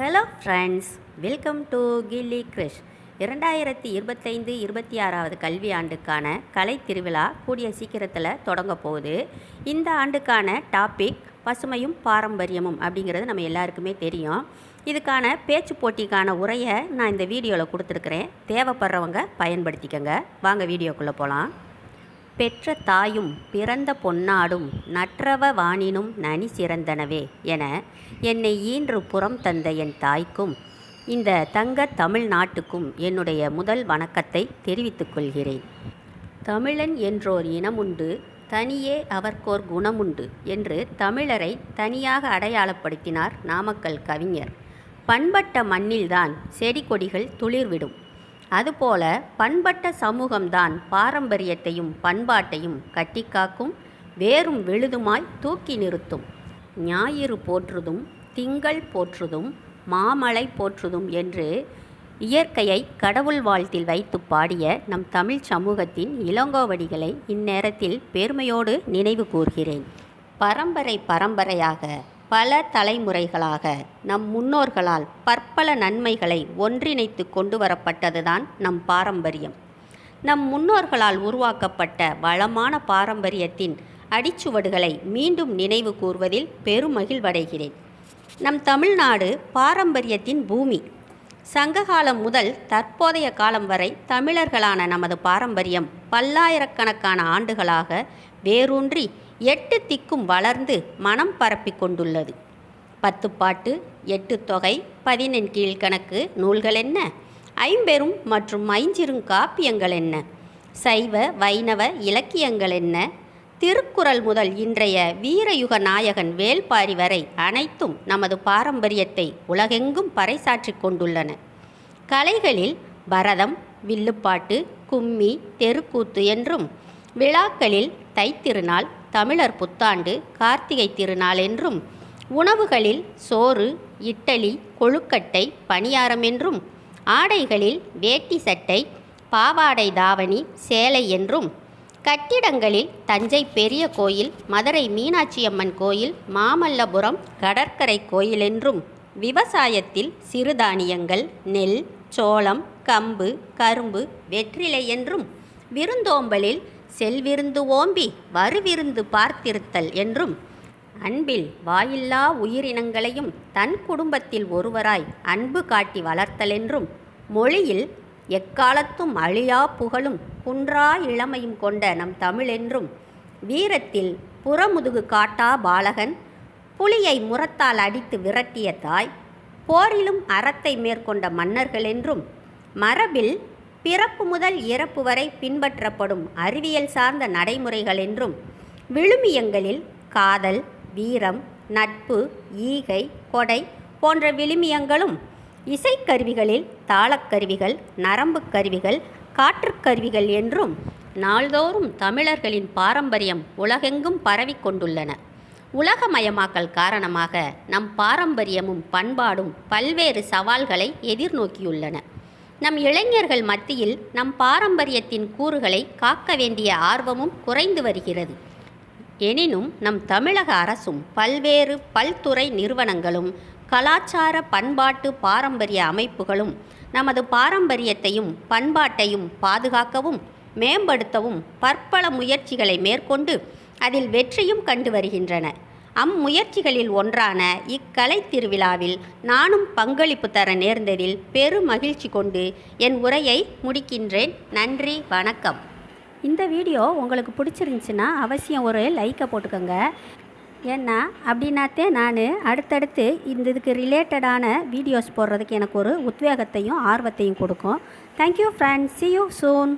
Hello friends welcome to Gilli Krish இரண்டாயிரத்தி இருபத்தைந்து இருபத்தி ஆறாவது கல்வி ஆண்டுக்கான கலை திருவிழா கூடிய சீக்கிரத்தில் தொடங்க போகுது. இந்த ஆண்டுக்கான டாபிக் பசுமையும் பாரம்பரியமும் அப்படிங்கிறது நம்ம எல்லாருக்குமே தெரியும். இதுக்கான பேச்சு போட்டிக்கான உரையை நான் இந்த வீடியோவில் கொடுத்துருக்குறேன். தேவைப்படுறவங்க பயன்படுத்திக்கங்க. வாங்க வீடியோக்குள்ளே போகலாம் பெற்ற தாயும் பிறந்த பொன்னாடும் நற்றவ வாணினும் நனி சிறந்தனவே என என்னை ஈன்று புறம் தந்த என் தாய்க்கும் இந்த தங்க தமிழ் நாட்டுக்கும் என்னுடைய முதல் வணக்கத்தை தெரிவித்துக் கொள்கிறேன். தமிழன் என்றோர் இனமுண்டு தனியே அவர்க்கோர் குணமுண்டு என்று தமிழரை தனியாக அடையாளப்படுத்தினார் நாமக்கல் கவிஞர். பண்பட்ட மண்ணில்தான் செடி கொடிகள் துளிர்விடும். அதுபோல பண்பட்ட சமூகம்தான் பாரம்பரியத்தையும் பண்பாட்டையும் கட்டிக்காக்கும் வேறும் விழுதுமாய் தூக்கி நிறுத்தும். ஞாயிறு போற்றுதும் திங்கள் போற்றுதும் மாமலை போற்றுதும் என்று இயற்கையை கடவுள் வாழ்த்தில் வைத்து பாடிய நம் தமிழ் சமூகத்தின் இளங்கோவடிகளை இந்நேரத்தில் பெருமையோடு நினைவு கூர்கிறேன். பரம்பரை பரம்பரையாக பல தலைமுறைகளாக நம் முன்னோர்களால் பற்பல நன்மைகளை ஒன்றிணைத்து கொண்டு வரப்பட்டதுதான் நம் பாரம்பரியம். நம் முன்னோர்களால் உருவாக்கப்பட்ட வளமான பாரம்பரியத்தின் அடிச்சுவடுகளை மீண்டும் நினைவு கூர்வதில் பெருமகிழ்வடைகிறேன். நம் தமிழ்நாடு பாரம்பரியத்தின் பூமி. சங்ககாலம் முதல் தற்போதைய காலம் வரை தமிழர்களான நமது பாரம்பரியம் பல்லாயிரக்கணக்கான ஆண்டுகளாக வேரூன்றி எட்டு திக்கும் வளர்ந்து மனம் பரப்பிக் கொண்டுள்ளது. பத்துப்பாட்டு எட்டு தொகை பதினெண் கீழ்கணக்கு நூல்கள் என்ன? ஐம்பெரும் மற்றும் ஐஞ்சிருங்காப்பியங்கள் என்ன? சைவ வைணவ இலக்கியங்கள் என்ன? திருக்குறள் முதல் இன்றைய வீரயுக நாயகன் வேல்பாரி வரை அனைத்தும் நமது பாரம்பரியத்தை உலகெங்கும் பறைசாற்றி கொண்டுள்ளன. கலைகளில் பரதம் வில்லுப்பாட்டு கும்மி தெருக்கூத்து என்றும் விழாக்களில் தைத்திருநாள் தமிழர் புத்தாண்டு கார்த்திகை திருநாள் என்றும் உணவுகளில் சோறு இட்டலி கொழுக்கட்டை பணியாரம் என்றும் ஆடைகளில் வேட்டி சட்டை பாவாடை தாவணி சேலை என்றும் கட்டிடங்களில் தஞ்சை பெரிய கோயில் மதுரை மீனாட்சியம்மன் கோயில் மாமல்லபுரம் கடற்கரை கோயில் என்றும் விவசாயத்தில் சிறுதானியங்கள் நெல் சோளம் கம்பு கரும்பு வெற்றிலை என்றும் விருந்தோம்பலில் செல்விருந்து ஓம்பி வருவிருந்து பார்த்திருத்தல் என்றும் அன்பில் வாயில்லா உயிரினங்களையும் தன் குடும்பத்தில் ஒருவராய் அன்பு காட்டி வளர்த்தல் என்றும் மொழியில் எக்காலத்தும் அழியா புகழும் குன்றா இளமையும் கொண்ட நம் தமிழென்றும் வீரத்தில் புறமுதுகு காட்டா பாலகன் புலியை முரத்தால் அடித்து விரட்டிய தாய் போரிலும் அறத்தை மேற்கொண்ட மன்னர்கள் என்றும் மரபில் பிறப்பு முதல் இறப்பு வரை பின்பற்றப்படும் அறிவியல் சார்ந்த நடைமுறைகள் என்றும் விழுமியங்களில் காதல் வீரம் நட்பு ஈகை கொடை போன்ற விழுமியங்களும் இசைக்கருவிகளில் தாளக்கருவிகள் நரம்புக் கருவிகள் காற்றுக்கருவிகள் என்றும் நாள்தோறும் தமிழர்களின் பாரம்பரியம் உலகெங்கும் பரவிக்கொண்டுள்ளன உலகமயமாக்கல் காரணமாக நம் பாரம்பரியமும் பண்பாடும் பல்வேறு சவால்களை எதிர்நோக்கியுள்ளன. நம் இளைஞர்கள் மத்தியில் நம் பாரம்பரியத்தின் கூறுகளை காக்க வேண்டிய ஆர்வமும் குறைந்து வருகிறது. எனினும் நம் தமிழக அரசும் பல்வேறு பல்துறை நிறுவனங்களும் கலாச்சார பண்பாட்டு பாரம்பரிய அமைப்புகளும் நமது பாரம்பரியத்தையும் பண்பாட்டையும் பாதுகாக்கவும் மேம்படுத்தவும் பற்பல முயற்சிகளை மேற்கொண்டு அதில் வெற்றியும் கண்டு வருகின்றன. அம்முயற்சிகளில் ஒன்றான இக்கலை திருவிழாவில் நானும் பங்களிப்பு தர நேர்ந்ததில் பெரும் மகிழ்ச்சி கொண்டு என் உரையை முடிக்கின்றேன். நன்றி வணக்கம். இந்த வீடியோ உங்களுக்கு பிடிச்சிருந்துச்சுன்னா அவசியம் ஒரு லைக்கை போட்டுக்கோங்க. ஏன்னா அப்படின்னாத்தே நான் அடுத்தடுத்து இந்த இதுக்கு ரிலேட்டடான வீடியோஸ் போடுறதுக்கு எனக்கு ஒரு உத்வேகத்தையும் ஆர்வத்தையும் கொடுக்கும். Thank you friends see you soon